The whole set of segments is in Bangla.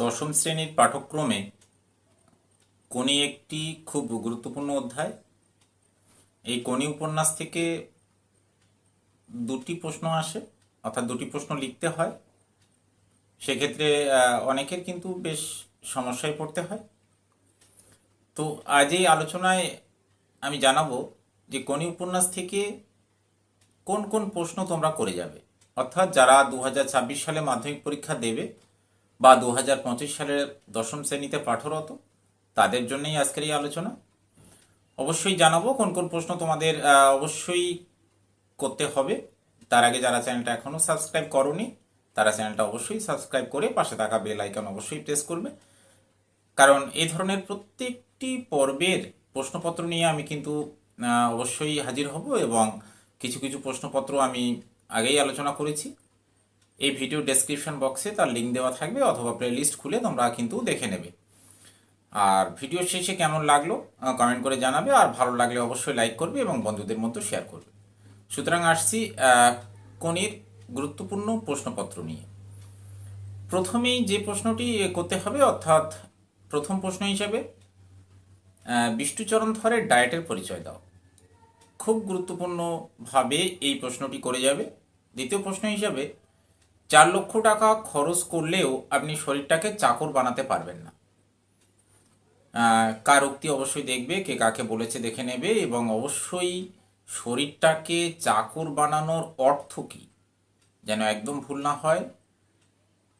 দশম শ্রেণির পাঠক্রমে কোনি একটি খুব গুরুত্বপূর্ণ অধ্যায়। এই কোনি উপন্যাস থেকে দুটি প্রশ্ন আসে, অর্থাৎ দুটি প্রশ্ন লিখতে হয়। সেক্ষেত্রে অনেকের কিন্তু বেশ সমস্যায় পড়তে হয়। তো আজ এই আলোচনায় আমি জানাব যে কোনি উপন্যাস থেকে কোন কোন প্রশ্ন তোমরা করে যাবে। অর্থাৎ যারা দু হাজার ছাব্বিশ সালে মাধ্যমিক পরীক্ষা দেবে বা দু হাজার পঁচিশ সালের দশম শ্রেণীতে পাঠরত, তাদের জন্যই আজকের এই আলোচনা। অবশ্যই জানাব কোন কোন প্রশ্ন তোমাদের অবশ্যই করতে হবে। তার আগে যারা চ্যানেলটা এখনও সাবস্ক্রাইব করনি, তারা চ্যানেলটা অবশ্যই সাবস্ক্রাইব করে পাশে থাকা বেল আইকন অবশ্যই প্রেস করবে। কারণ এই ধরনের প্রত্যেকটি পর্বের প্রশ্নপত্র নিয়ে আমি কিন্তু অবশ্যই হাজির হব এবং কিছু কিছু প্রশ্নপত্র আমি আগেই আলোচনা করেছি। এই ভিডিও ডেসক্রিপশন বক্সে তার লিঙ্ক দেওয়া থাকবে অথবা প্লে লিস্ট খুলে তোমরা কিন্তু দেখে নেবে। আর ভিডিও শেষে কেমন লাগল কমেন্ট করে জানাবে। আর ভালো লাগলে অবশ্যই লাইক করবে এবং বন্ধুদের মধ্যে শেয়ার করবে। সুতরাং আসছি কোনির গুরুত্বপূর্ণ প্রশ্নপত্র নিয়ে। প্রথমেই যে প্রশ্নটি করতে হবে, অর্থাৎ প্রথম প্রশ্ন হিসাবে বিষ্ণুচরণ ধরের ডায়েটের পরিচয় দাও। খুব গুরুত্বপূর্ণভাবে এই প্রশ্নটি করে যাবে। দ্বিতীয় প্রশ্ন হিসাবে চার লক্ষ টাকা খরচ করলেও আপনি শরীরটাকে চাকর বানাতে পারবেন না। কার উক্তি অবশ্যই দেখবে, কে কাকে বলেছে দেখে নেবে এবং অবশ্যই শরীরটাকে চাকর বানানোর অর্থ কী? যেন একদম ভুল না হয়।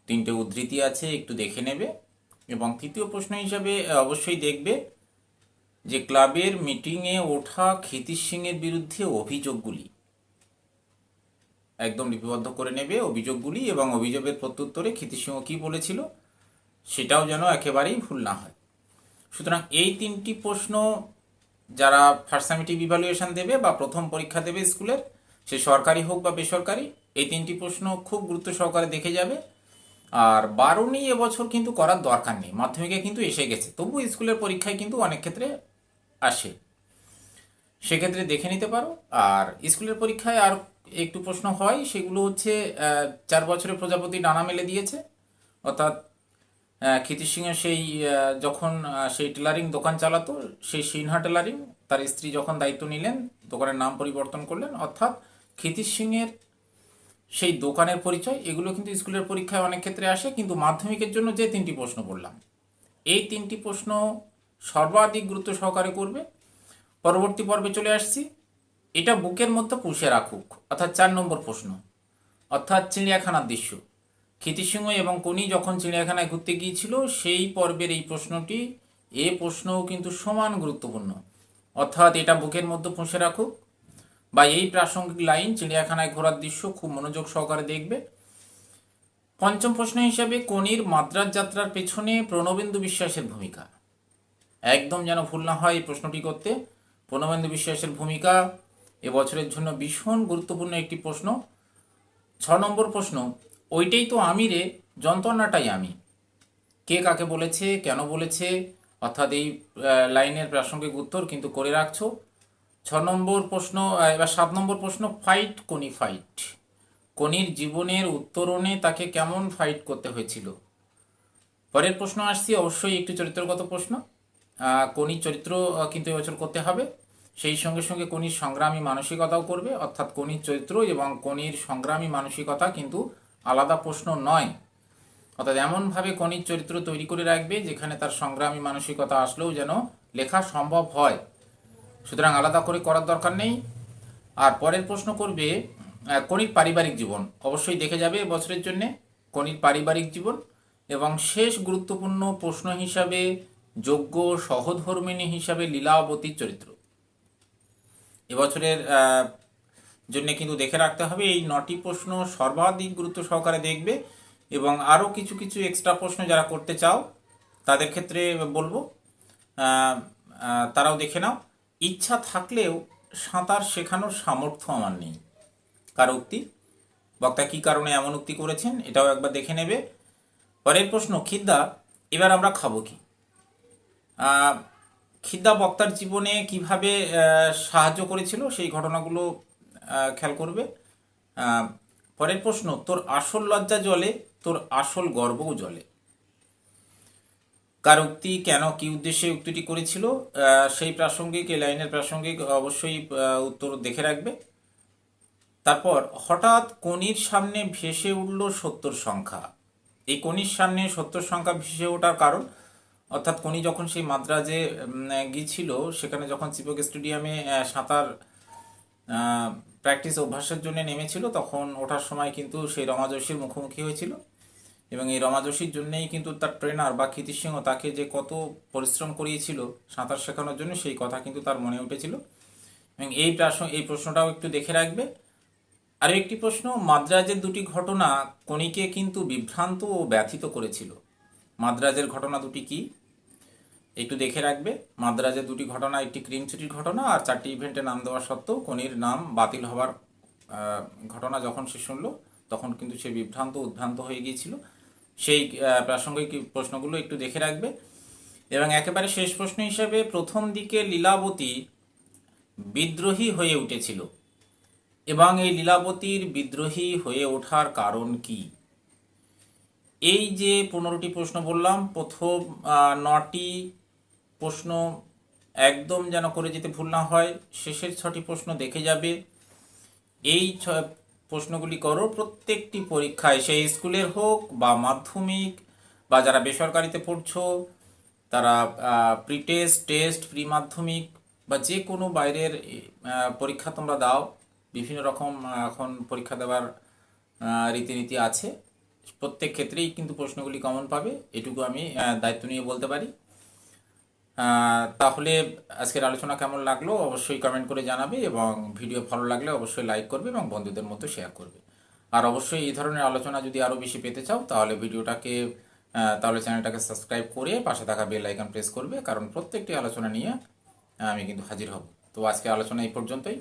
তিনটে উদ্ধৃতি আছে, একটু দেখে নেবে এবং তৃতীয় প্রশ্ন হিসাবে অবশ্যই দেখবে যে ক্লাবের মিটিংয়ে ওঠা ক্ষিতিশ সিংয়ের বিরুদ্ধে অভিযোগগুলি। একদম লিপিবদ্ধ করে নেবে অভিযোগগুলি এবং অভিযোগের প্রত্যুত্তরে ক্ষিতিশ সিংহ কী বলেছিল সেটাও যেন একেবারেই ভুল না হয়। সুতরাং এই তিনটি প্রশ্ন যারা ফার্স্ট সামিটিভ ইভ্যালুয়েশন দেবে বা প্রথম পরীক্ষা দেবে স্কুলের, সে সরকারি হোক বা বেসরকারি, এই তিনটি প্রশ্ন খুব গুরুত্ব সহকারে দেখে যাবে। আর বারোনি এবছর কিন্তু করার দরকার নেই, মাধ্যমিকে কিন্তু এসে গেছে, তবু স্কুলের পরীক্ষায় কিন্তু অনেক ক্ষেত্রে আসে। সেক্ষেত্রে দেখে নিতে পারো। আর স্কুলের পরীক্ষায় আর একটু প্রশ্ন হয় সেগুলো হচ্ছে চার বছরের প্রজাপতি ডানা মেলে দিয়েছে অর্থাৎ আহ, ক্ষিতিশ সিংহ সেই যখন সেই টেলারিং দোকান চালাতো সেই সিনহা টেলারিং তার স্ত্রী যখন দায়িত্ব নিলেন দোকানের নাম পরিবর্তন করলেন অর্থাৎ ক্ষিতিশ সিংয়ের সেই দোকানের পরিচয় এগুলো কিন্তু স্কুলের পরীক্ষায় অনেক ক্ষেত্রে আসে কিন্তু মাধ্যমিকের জন্য যে তিনটি প্রশ্ন বললাম এই তিনটি প্রশ্ন সর্বাধিক গুরুত্ব সহকারে করবে। পরবর্তী পর্বে চলে আসছি। এটা বুকের মধ্যে পুষে রাখুক, অর্থাৎ চার নম্বর প্রশ্ন। অর্থাৎ চিড়িয়াখানার দৃশ্য। ক্ষিতিসিংহ এবং কোনি যখন চিড়িয়াখানায় ঘুরতে গিয়েছিল, সেই পর্বের এই প্রশ্নটি, এ প্রশ্নও কিন্তু সমান গুরুত্বপূর্ণ। অর্থাৎ এটা বুকের মধ্যে পুষে রাখুক বা এই প্রাসঙ্গিক লাইন চিড়িয়াখানায় ঘোরার দৃশ্য খুব মনোযোগ সহকারে দেখবে। পঞ্চম প্রশ্ন হিসাবে কোনির মাদ্রাজ যাত্রার পেছনে প্রণবেন্দু বিশ্বাসের ভূমিকা। একদম যেন ভুল না হয় এই প্রশ্নটি করতে, প্রণবেন্দু বিশ্বাসের ভূমিকা এবছরের জন্য ভীষণ গুরুত্বপূর্ণ একটি প্রশ্ন। ছ নম্বর প্রশ্ন, ওইটাই তো আমি রে, যন্ত্রণাটাই আমি। কে কাকে বলেছে, কেন বলেছে, অর্থাৎ এই লাইনের প্রাসঙ্গিক উত্তর কিন্তু করে রাখছো। ছ নম্বর প্রশ্ন এবার সাত নম্বর প্রশ্ন ফাইট কোনি ফাইট কোনির জীবনের উত্তরণে তাকে কেমন ফাইট করতে হয়েছিল? পরের প্রশ্ন আসছি, অবশ্যই একটি চরিত্রগত প্রশ্ন। কোনির চরিত্র কিন্তু এবছর করতে হবে। সেই সঙ্গে সঙ্গে কোনির সংগ্রামী মানসিকতাও করবে, অর্থাৎ কোনির চরিত্র এবং কোনির সংগ্রামী মানসিকতা কিন্তু আলাদা প্রশ্ন নয়। অর্থাৎ এমনভাবে কনির চরিত্র তৈরি করে রাখবে যেখানে তার সংগ্রামী মানসিকতা আসলেও যেন লেখা সম্ভব হয়। সুতরাং আলাদা করে করার দরকার নেই। আর পরের প্রশ্ন করবে কনির পারিবারিক জীবন। অবশ্যই দেখে যাবে বছরের জন্যে কনির পারিবারিক জীবন। এবং শেষ গুরুত্বপূর্ণ প্রশ্ন হিসাবে যোগ্য সহধর্মিণী হিসাবে লীলাবতীর চরিত্র। এবছরের জন্য কিন্তু দেখে রাখতে হবে, এই নটি প্রশ্ন সর্বাধিক গুরুত্ব সহকারে দেখবে এবং আরও কিছু কিছু এক্সট্রা প্রশ্ন যারা করতে চাও, তাদের ক্ষেত্রে বলব তারাও দেখে নাও। ইচ্ছা থাকলেও সাঁতার শেখানোর সামর্থ্য আমার নেই। কার উক্তি? বক্তা কী কারণে এমন উক্তি করেছেন? এটাও একবার দেখে নেবে। পরের প্রশ্ন, খিদ্দা, এবার আমরা খাব কি? খিদ্দা বক্তার জীবনে কীভাবে সাহায্য করেছিল সেই ঘটনাগুলো খেয়াল করবে। পরের প্রশ্ন, তোর আসল লজ্জা জলে, তোর আসল গর্বও জলে। কার উক্তি, কেন, কি উদ্দেশ্যে উক্তিটি করেছিল? সেই প্রাসঙ্গিক, এই লাইনের প্রাসঙ্গিক অবশ্যই উত্তর দেখে রাখবে। তারপর, হঠাৎ কনির সামনে ভেসে উঠল সত্তর সংখ্যা। এই কনির সামনে সত্তর সংখ্যা ভেসে ওঠার কারণ? অর্থাৎ কনি যখন সেই মাদ্রাজে গিয়েছিল, সেখানে যখন চিপক স্টেডিয়ামে সাঁতার প্র্যাকটিস অভ্যাসের জন্য নেমেছিল, তখন ওঠার সময় কিন্তু সেই রমাজসীর মুখোমুখি হয়েছিল। এবং এই রমাজসীর জন্যেই কিন্তু তার ট্রেনার বা কীর্তি সিংহ তাকে যে কত পরিশ্রম করিয়েছিল সাঁতার শেখানোর জন্য, সেই কথা কিন্তু তার মনে উঠেছিল। এবং এই প্রশ্ন, এই প্রশ্নটাও একটু দেখে রাখবে। আরও একটি প্রশ্ন, মাদ্রাজের দুটি ঘটনা কণিকে কিন্তু বিভ্রান্ত ও ব্যথিত করেছিল? মাদ্রাজের ঘটনা দুটি কি? একটু দেখে রাখবে। মাদ্রাজের দুটি ঘটনা, একটি ক্রিম ছুটির ঘটনা আর চারটি ইভেন্টে নাম দেওয়া সত্ত্বেও কনির নাম বাতিল হওয়ার ঘটনা যখন সে শুনলো, তখন কিন্তু সে বিভ্রান্ত, উদ্ভ্রান্ত হয়ে গিয়েছিল। সেই প্রাসঙ্গিক প্রশ্নগুলো একটু দেখে রাখবে। এবং একেবারে শেষ প্রশ্ন হিসেবে প্রথম দিকে লীলাবতী বিদ্রোহী হয়ে উঠেছিল। এবং এই লীলাবতীর বিদ্রোহী হয়ে ওঠার কারণ কি? এই যে পনেরোটি প্রশ্ন বললাম, প্রথম নটি প্রশ্ন একদম যেন করে যেতে ভুল না হয়, শেষের ছটি প্রশ্ন দেখে যাবে। এই ছ, প্রশ্নগুলি করো, প্রত্যেকটি পরীক্ষায় সেই স্কুলের হোক বা মাধ্যমিক, বা যারা বেসরকারিতে পড়ছো, তারা প্রি টেস্ট টেস্ট প্রি মাধ্যমিক বা যে কোনো বাইরের পরীক্ষা তোমরা দাও। বিভিন্ন রকম এখন পরীক্ষা দেওয়ার রীতিনীতি আছে। প্রত্যেক ক্ষেত্রেই কিন্তু প্রশ্নগুলি কমন পাবে। এটুকু আমি দায়িত্ব নিয়ে বলতে পারি। তাহলে আজকের আলোচনা কেমন লাগল অবশ্যই কমেন্ট করে জানাবে এবং ভিডিও ভালো লাগলে অবশ্যই লাইক করবে এবং বন্ধুদের মতো শেয়ার করবে। আর অবশ্যই এই ধরনের আলোচনা যদি আরও বেশি পেতে চাও, তাহলে ভিডিওটাকে তাহলে চ্যানেলটাকে সাবস্ক্রাইব করে পাশে থাকা বেল আইকন প্রেস করবে, কারণ প্রত্যেকটি আলোচনা নিয়ে আমি কিন্তু হাজির হব। তো আজকে আলোচনা এই পর্যন্তই।